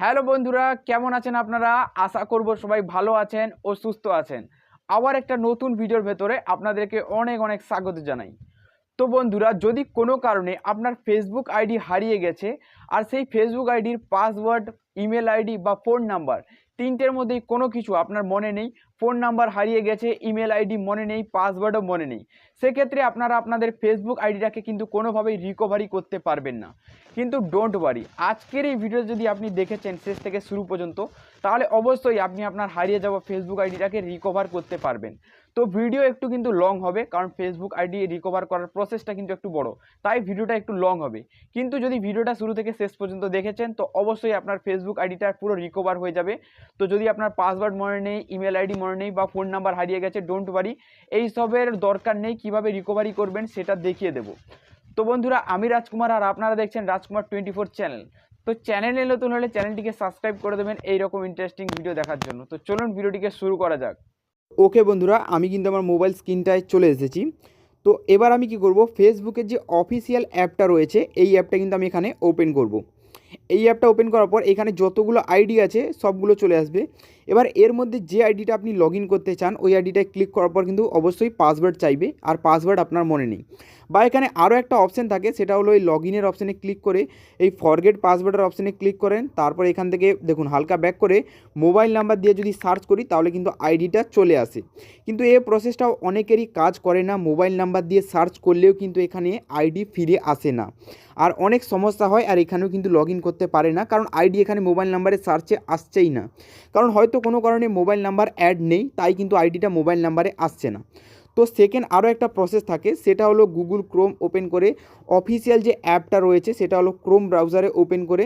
Hello বন্ধুরা, কেমন আছেন আপনারা? আশা করব সবাই ভালো আছেন ও সুস্থ আছেন। আবার একটা নতুন ভিডিওর ভেতরে আপনাদেরকে অনেক অনেক স্বাগত জানাই। তো বন্ধুরা, যদি কোনো কারণে আপনার ফেসবুক আইডি হারিয়ে গেছে, আর সেই ফেসবুক আইডির পাসওয়ার্ড, ইমেল আইডি বা ফোন নাম্বার তিনটের মধ্যেই কোনো কিছু আপনার মনে নেই ফোন নাম্বার হারিয়ে গেছে ইমেল আইডি মনে নেই পাসওয়ার্ডও মনে নেই। সেক্ষেত্রে আপনারা আপনাদের ফেসবুক আইডিটাকে কিন্তু কোনোভাবেই রিকভারি করতে পারবেন না। কিন্তু ডোন্ট ওয়ারি আজকের এই ভিডিও যদি আপনি দেখেছেন শেষ থেকে শুরু পর্যন্ত, তাহলে অবশ্যই আপনি আপনার হারিয়ে যাওয়া ফেসবুক আইডিটাকে রিকভার করতে পারবেন। তো ভিডিও একটু কিন্তু লং হবে, কারণ ফেসবুক আইডি রিকভার করার প্রসেসটা কিন্তু একটু বড়, তাই ভিডিওটা একটু লং হবে। কিন্তু যদি ভিডিওটা শুরু থেকে শেষ পর্যন্ত দেখেছেন, তো অবশ্যই আপনার ফেসবুক আইডিটা পুরো রিকভার হয়ে যাবে। তো যদি আপনার পাসওয়ার্ড মনে নেই ইমেল আইডি মনে নেই বা ফোন নাম্বার হারিয়ে গেছে ডোন্ট ওয়ারি এইসবের দরকার নেই, কীভাবে রিকভারি করবেন সেটা দেখিয়ে দেবো। তো বন্ধুরা, আমি রাজকুমার আর আপনারা দেখছেন রাজকুমার টোয়েন্টি ফোর চ্যানেল তো চ্যানেলে নতুন হলে চ্যানেলটিকে সাবস্ক্রাইব করে দেবেন এইরকম ইন্টারেস্টিং ভিডিও দেখার জন্য। তো চলুন ভিডিওটিকে শুরু করা যাক। ওকে বন্ধুরা, আমি কিন্তু আমার মোবাইল স্ক্রিনটায় চলে এসেছি। তো এবার আমি কি করব ফেসবুকের যে অফিসিয়াল অ্যাপটা রয়েছে, এই অ্যাপটা কিন্তু আমি এখানে ওপেন করব। এই অ্যাপটা ওপেন করার পর এখানে যতগুলো আইডি আছে সবগুলো চলে আসবে। এবার এর মধ্যে যে আইডিটা আপনি লগ করতে চান, ওই আইডিটায় ক্লিক করার পর কিন্তু অবশ্যই পাসওয়ার্ড চাইবে আর পাসওয়ার্ড আপনার মনে নেই। বা এখানে আরও একটা অপশান থাকে, সেটা হলো এই লগ ইনের অপশানে ক্লিক করে এই ফরগেট পাসওয়ার্ডের অপশানে ক্লিক করেন। তারপর এখান থেকে দেখুন, হালকা ব্যাক করে মোবাইল নাম্বার দিয়ে যদি সার্চ করি, তাহলে কিন্তু আইডিটা চলে আসে। কিন্তু এই প্রসেসটাও অনেকেরই কাজ করে না মোবাইল নাম্বার দিয়ে সার্চ করলেও কিন্তু এখানে আইডি ফিরে আসে না। আর অনেক সমস্যা হয় আর এখানেও কিন্তু লগ করতে পারে না, কারণ আইডি এখানে মোবাইল নাম্বারে সার্চে আসছেই না। কারণ হয়তো কোনো কারণে মোবাইল নাম্বার অ্যাড নেই, তাই কিন্তু আইডিটা মোবাইল নাম্বারে আসছে না। তো সেকেন্ড আরও একটা প্রসেস থাকে, সেটা হলো গুগল ক্রোম ওপেন করে অফিসিয়াল যে অ্যাপটা রয়েছে, সেটা হলো ক্রোম ব্রাউজারে ওপেন করে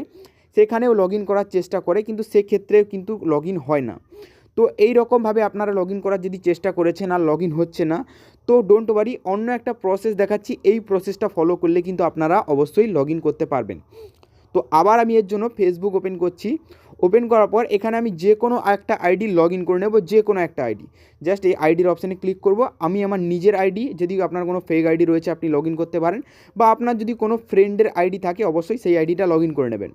সেখানেও লগ করার চেষ্টা করে, কিন্তু সেক্ষেত্রেও কিন্তু লগ হয় না। তো এই রকমভাবে আপনারা লগ ইন করার যদি চেষ্টা করেছেন, আর লগ হচ্ছে না, তো ডোন্ট ওয়ারি অন্য একটা প্রসেস দেখাচ্ছি, এই প্রসেসটা ফলো করলে কিন্তু আপনারা অবশ্যই লগ করতে পারবেন। তো আবার আমি এর জন্য ফেসবুক ওপেন করছি ওপেন করার পর এখানে আমি যে কোনো একটা আইডি লগ ইন করে নেব, যে কোনো একটা আইডি জাস্ট এই আইডির অপশানে ক্লিক করব। আমি আমার নিজের আইডি যদি আপনার কোনো ফেক আইডি রয়েছে, আপনি লগ ইন করতে পারেন। বা আপনার যদি কোনো ফ্রেন্ডের আইডি থাকে, অবশ্যই সেই আইডিটা লগ ইন করে নেবেন।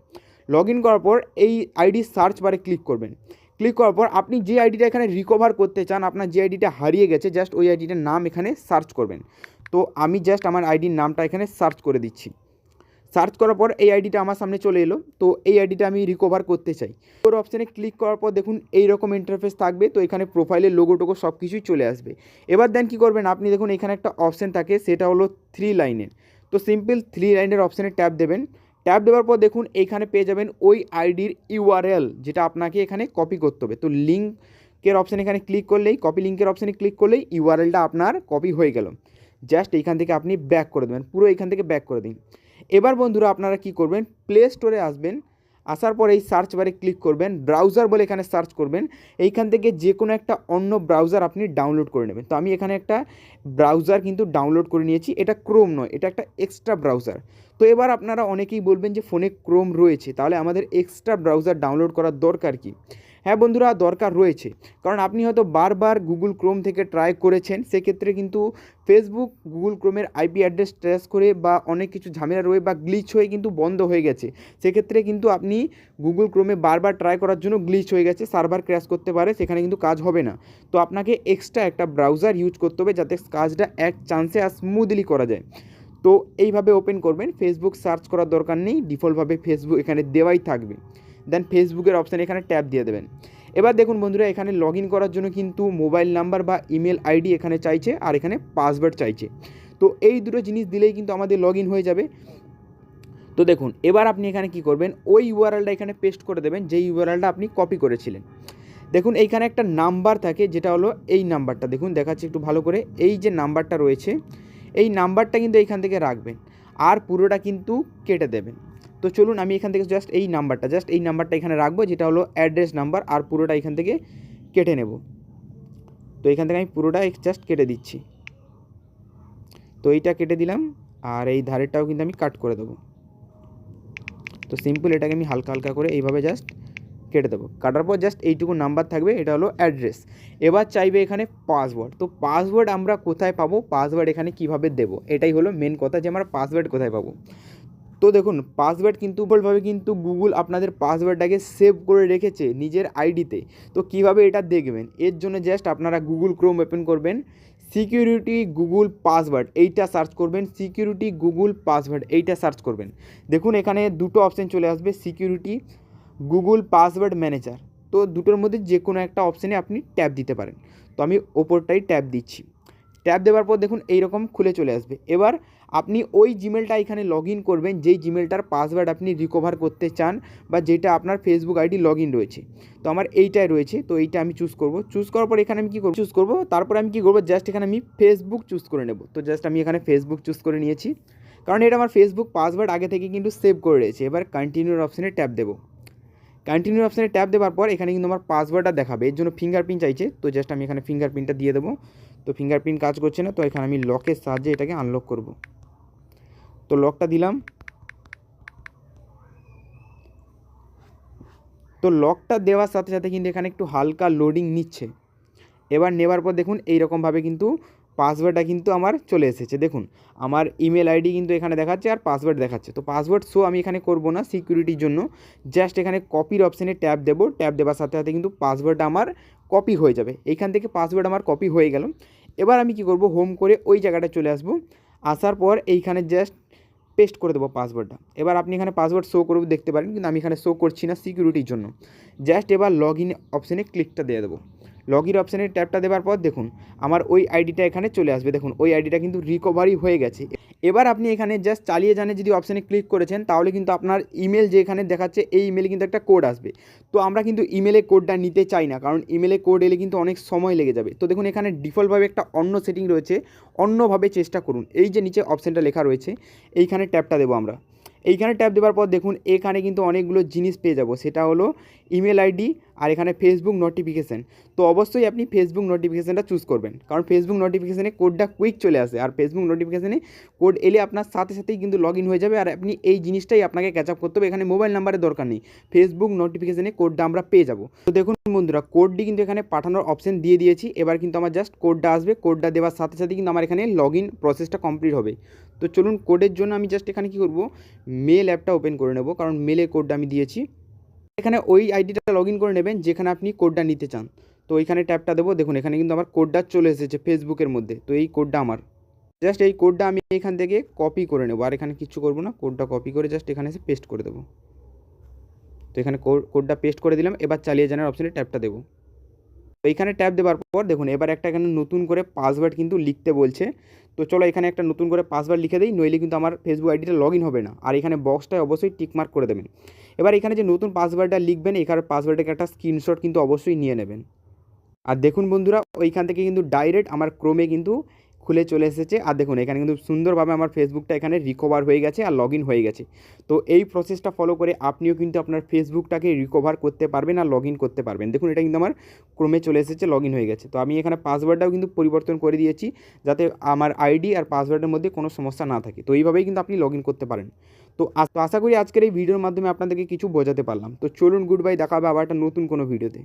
লগ ইন করার পর এই আইডি সার্চ বারে ক্লিক করবেন। ক্লিক করার পর আপনি যে আইডিটা এখানে রিকভার করতে চান, আপনার যে আইডিটা হারিয়ে গেছে জাস্ট ওই আইডিটার নাম এখানে সার্চ করবেন। তো আমি জাস্ট আমার আইডির নামটা এখানে সার্চ করে দিচ্ছি। সার্চ করার পর এই আইডিটা আমার সামনে চলে এলো। তো এই আইডিটা আমি রিকভার করতে চাই। ওর অপশানে ক্লিক করার পর দেখুন এই রকম ইন্টারফেস থাকবে। তো এখানে প্রোফাইলের লোগো টোগো সব কিছুই চলে আসবে। এবার দেন কী করবেন? আপনি দেখুন এখানে একটা অপশান থাকে, সেটা হলো থ্রি লাইনের তো সিম্পল থ্রি লাইনের অপশানে ট্যাপ দেবেন। ট্যাপ দেওয়ার পর দেখুন এইখানে পেয়ে যাবেন ওই আইডির ইউআরএল যেটা আপনাকে এখানে কপি করতে হবে। তো লিঙ্কের অপশান এখানে ক্লিক করলেই কপি লিঙ্কের অপশানে ক্লিক করলেই ইউআরএলটা আপনার কপি হয়ে গেল। জাস্ট এইখান থেকে আপনি ব্যাক করে দেবেন। পুরো এইখান থেকে ব্যাক করে দিন। এবার বন্ধুরা আপনারা কি করবেন? প্লে স্টোরে আসবেন, আসার পর এই সার্চ বারে ক্লিক করবেন ব্রাউজার বলে এখানে সার্চ করবেন, এইখান থেকে যে কোনো একটা অন্য ব্রাউজার আপনি ডাউনলোড করে নেবেন। তো আমি এখানে একটা ব্রাউজার কিন্তু ডাউনলোড করে নিয়েছি, এটা ক্রোম নয়, এটা একটা এক্সট্রা ব্রাউজার তো এবার আপনারা অনেকেই বলবেন যে, ফোনে ক্রোম রয়েছে, তাহলে আমাদের এক্সট্রা ব্রাউজার ডাউনলোড করার দরকার কি? হ্যাঁ বন্ধুরা, দরকার রয়েছে। কারণ আপনি হয়তো বারবার গুগল ক্রোম থেকে ট্রাই করেছেন, সেক্ষেত্রে কিন্তু ফেসবুক গুগল ক্রোমের আইপি অ্যাড্রেস ট্রেস করে বা অনেক কিছু ঝামেলা রয়ে বা গ্লিচ হয়ে কিন্তু বন্ধ হয়ে গেছে। সেক্ষেত্রে কিন্তু আপনি গুগল ক্রোমে বারবার ট্রাই করার জন্য গ্লিচ হয়ে গেছে সার্ভার ক্র্যাশ করতে পারে, সেখানে কিন্তু কাজ হবে না। তো আপনাকে এক্সট্রা একটা ব্রাউজার ইউজ করতে হবে যাতে কাজটা এক চান্সে আর স্মুথলি করা যায়। তো এইভাবে ওপেন করবেন ফেসবুক সার্চ করার দরকার নেই ডিফল্টভাবে ফেসবুক এখানে দেওয়াই থাকবে। দেন ফেসবুকের অপশান এখানে ট্যাপ দিয়ে দেবেন। এবার দেখুন বন্ধুরা, এখানে লগ ইন করার জন্য কিন্তু মোবাইল নাম্বার বা ইমেল আইডি এখানে চাইছে আর এখানে পাসওয়ার্ড চাইছে। তো এই দুটো জিনিস দিলেই কিন্তু আমাদের লগ ইন হয়ে যাবে। তো দেখুন, এবার আপনি এখানে কি করবেন? ওই ইউআরএলটা এখানে পেস্ট করে দেবেন, যেই ইউআরএলটা আপনি কপি করেছিলেন। দেখুন, এইখানে একটা নাম্বার থাকে, যেটা হলো এই নাম্বারটা দেখুন, দেখাচ্ছি একটু ভালো করে। এই যে নাম্বারটা রয়েছে, এই নাম্বারটা কিন্তু এইখান থেকে রাখবেন। আর পুরোটা কিন্তু কেটে দেবেন। তো চলুন আমি এখান থেকে জাস্ট এই নাম্বারটা জাস্ট এই নাম্বারটা এখানে রাখব, যেটা হলো অ্যাড্রেস নাম্বার আর পুরোটা এখান থেকে কেটে নেব। তো এখান থেকে আমি পুরোটা জাস্ট কেটে দিচ্ছি। তো এইটা কেটে দিলাম আর এই ধারেরটাও কিন্তু আমি কাট করে দেবো। তো সিম্পল এটাকে আমি হালকা হালকা করে এইভাবে জাস্ট কেটে দেবো। কাটার পর জাস্ট এইটুকু নাম্বার থাকবে, এটা হলো অ্যাড্রেস এবার চাইবে এখানে পাসওয়ার্ড তো পাসওয়ার্ড আমরা কোথায় পাবো? পাসওয়ার্ড এখানে কীভাবে দেবো? এটাই হলো মেন কথা যে আমরা পাসওয়ার্ড কোথায় পাবো। তো দেখুন পাসওয়ার্ড কিন্তু উপরভাবে কিন্তু গুগল আপনাদের পাসওয়ার্ডটাকে সেভ করে রেখেছে নিজের আইডিতে তো। কীভাবে এটা দেখবেন? এর জন্য জাস্ট আপনারা গুগল ক্রোম ওপেন করবেন। সিকিউরিটি গুগল পাসওয়ার্ড এইটা সার্চ করবেন। সিকিউরিটি গুগল পাসওয়ার্ড এইটা সার্চ করবেন। দেখুন, এখানে দুটো অপশান চলে আসবে সিকিউরিটি গুগল পাসওয়ার্ড ম্যানেজার তো দুটোর মধ্যে যে কোনো একটা অপশানে আপনি ট্যাপ দিতে পারেন। তো আমি ওপরটাই ট্যাপ দিচ্ছি। ট্যাপ দেওয়ার পর দেখুন এইরকম খুলে চলে আসবে। এবার আপনি ওই জিমেলটা এখানে লগ ইন করবেন, যেই জিমেলটার পাসওয়ার্ড আপনি রিকভার করতে চান বা যেটা আপনার ফেসবুক আইডি লগ ইন রয়েছে। তো আমার এইটাই রয়েছে, তো এইটা আমি চুজ করব। চুজ করার পর এখানে আমি কী করব? চুজ করব, তারপর আমি কী করব? জাস্ট এখানে আমি ফেসবুক চুজ করে নেব। তো জাস্ট আমি এখানে ফেসবুক চুজ করে নিয়েছি। কারণ এটা আমার ফেসবুক পাসওয়ার্ড আগে থেকে কিন্তু সেভ করে রয়েছে। এবার কন্টিনিউর অপশানে ট্যাপ দেবো। কন্টিনিউ অপশানে ট্যাপ দেওয়ার পর এখানে কিন্তু আমার পাসওয়ার্ডটা দেখাবে। এর জন্য ফিঙ্গারপ্রিন্ট চাইছে, তো জাস্ট আমি এখানে ফিঙ্গারপ্রিন্টটা দিয়ে দেবো। তো ফিঙ্গারপ্রিন্ট কাজ করছে না, তো এখানে আমি লকের সাহায্যে এটাকে আনলক করব। তো লকটা দিলাম। তো লকটা দেওয়ার সাথে সাথে কিন্তু এখানে একটু হালকা লোডিং নিচ্ছে। এবার নেওয়ার পর দেখুন এই এইরকমভাবে কিন্তু পাসওয়ার্ডটা কিন্তু আমার চলে এসেছে। দেখুন, আমার ইমেল আইডি কিন্তু এখানে দেখাচ্ছে আর পাসওয়ার্ড দেখাচ্ছে। তো পাসওয়ার্ড শো আমি এখানে করব না সিকিউরিটির জন্য। জাস্ট এখানে কপির অপশানে ট্যাপ দেবো। ট্যাপ দেওয়ার সাথে সাথে কিন্তু পাসওয়ার্ডটা আমার কপি হয়ে যাবে। এইখান থেকে পাসওয়ার্ড আমার কপি হয়ে গেল। এবার আমি কি করব? হোম করে ওই জায়গাটা চলে আসব। আসার পর এইখানে জাস্ট পেস্ট করে দেবো পাসওয়ার্ডটা এবার আপনি এখানে পাসওয়ার্ড শো করবে দেখতে পারেন, কিন্তু আমি এখানে শো করছি না সিকিউরিটির জন্য। জাস্ট এবার লগ ইন অপশানে ক্লিকটা দিয়ে দেবো। লগ ইন অপশানে ট্যাপটা দেওয়ার পর দেখুন, আমার ওই আইডিটা এখানে চলে আসবে। দেখুন, ওই আইডিটা কিন্তু রিকভারি হয়ে গেছে। এবার আপনি এখানে জাস্ট চালিয়ে জানে যদি অপশানে ক্লিক করেছেন, তাহলে কিন্তু আপনার ইমেল যে এখানে দেখাচ্ছে, এই ইমেলে কিন্তু একটা কোড আসবে। তো আমরা কিন্তু ইমেলে কোডটা নিতে চাই না, কারণ ইমেলে কোড এলে কিন্তু অনেক সময় লেগে যাবে। তো দেখুন, এখানে ডিফল্টভাবে একটা অন্য সেটিং রয়েছে, অন্যভাবে চেষ্টা করুন। এই যে নিচে অপশানটা লেখা রয়েছে, এইখানে ট্যাপটা দেবো আমরা। এইখানে ট্যাপ দেওয়ার পর দেখুন, এখানে কিন্তু অনেকগুলো জিনিস পেয়ে যাব। সেটা হলো ইমেল আইডি আর এখানে ফেসবুক নোটিফিকেশান তো অবশ্যই আপনি ফেসবুক নোটিফিকেশানটা চুজ করবেন। কারণ ফেসবুক নোটিফিকেশানে কোডটা কুইক চলে আসে। আর ফেসবুক নোটিফিকেশানে কোড এলে আপনার সাথে সাথেই কিন্তু লগ ইন হয়ে যাবে। আর আপনি এই জিনিসটাই আপনাকে ক্যাচ আপ করতে হবে। এখানে মোবাইল নাম্বারের দরকার নেই। ফেসবুক নোটিফিকেশানে কোডটা আমরা পেয়ে যাব। তো দেখুন বন্ধুরা কোডটি কিন্তু এখানে পাঠানোর অপশন দিয়ে দিয়েছি। এবার কিন্তু আমার জাস্ট কোডটা আসবে। কোডটা দেওয়ার সাথে সাথে কিন্তু আমার এখানে লগ ইন প্রসেসটা কমপ্লিট হবে। তো চলুন কোডের জন্য আমি জাস্ট এখানে কী করব? মেল অ্যাপটা ওপেন করে নেব। কারণ মেলে কোডটা আমি দিয়েছি। এখানে ওই আইডিটা লগ করে নেবেন, যেখানে আপনি কোডটা নিতে চান। তো ওইখানে ট্যাপটা দেবো। দেখুন, এখানে কিন্তু আমার কোডটা চলে এসেছে ফেসবুকের মধ্যে। তো এই কোডটা আমার। জাস্ট এই কোডটা আমি এখান থেকে কপি করে নেব। আর এখানে কিছু করব না কোডটা কপি করে জাস্ট এখানে এসে পেস্ট করে দেবো। তো এখানে কোডটা পেস্ট করে দিলাম। এবার চালিয়ে জানার অপশানে ট্যাপটা দেবো। তো এখানে ট্যাপ দেওয়ার পর, দেখুন, এবার একটা এখানে নতুন করে পাসওয়ার্ড কিন্তু লিখতে বলছে। তো চলো, এখানে একটা নতুন করে পাসওয়ার্ড লিখে দিই, নইলে কিন্তু আমার ফেসবুক আইডিটা লগ হবে না। আর এখানে বক্সটায় অবশ্যই টিকমার্ক করে দেবেন। এবার এখানে যে নতুন পাসওয়ার্ডটা লিখবেন, এখানে পাসওয়ার্ডের একটা স্ক্রিনশট কিন্তু অবশ্যই নিয়ে নেবেন। আর দেখুন বন্ধুরা, ওইখান থেকে কিন্তু ডাইরেক্ট আমার ক্রোমে কিন্তু খুলে চলে এসেছে। আর দেখুন, এখানে কিন্তু সুন্দরভাবে আমার ফেসবুকটা এখানে রিকভার হয়ে গেছে আর লগ হয়ে গেছে। তো এই প্রসেসটা ফলো করে আপনিও কিন্তু আপনার ফেসবুকটাকে রিকভার করতে পারবেন আর লগ করতে পারবেন। দেখুন, এটা কিন্তু আমার ক্রমে চলে এসেছে লগ হয়ে গেছে। তো আমি এখানে পাসওয়ার্ডটাও কিন্তু পরিবর্তন করে দিয়েছি, যাতে আমার আইডি আর পাসওয়ার্ডের মধ্যে কোনো সমস্যা না থাকে। তো এইভাবেই কিন্তু আপনি লগ করতে পারেন। তো আশা করি আজকের এই ভিডিওর মাধ্যমে আপনাদেরকে কিছু বোঝাতে পারলাম। তো চলুন গুড বাই দেখাবে আবার একটা নতুন কোনো ভিডিওতে।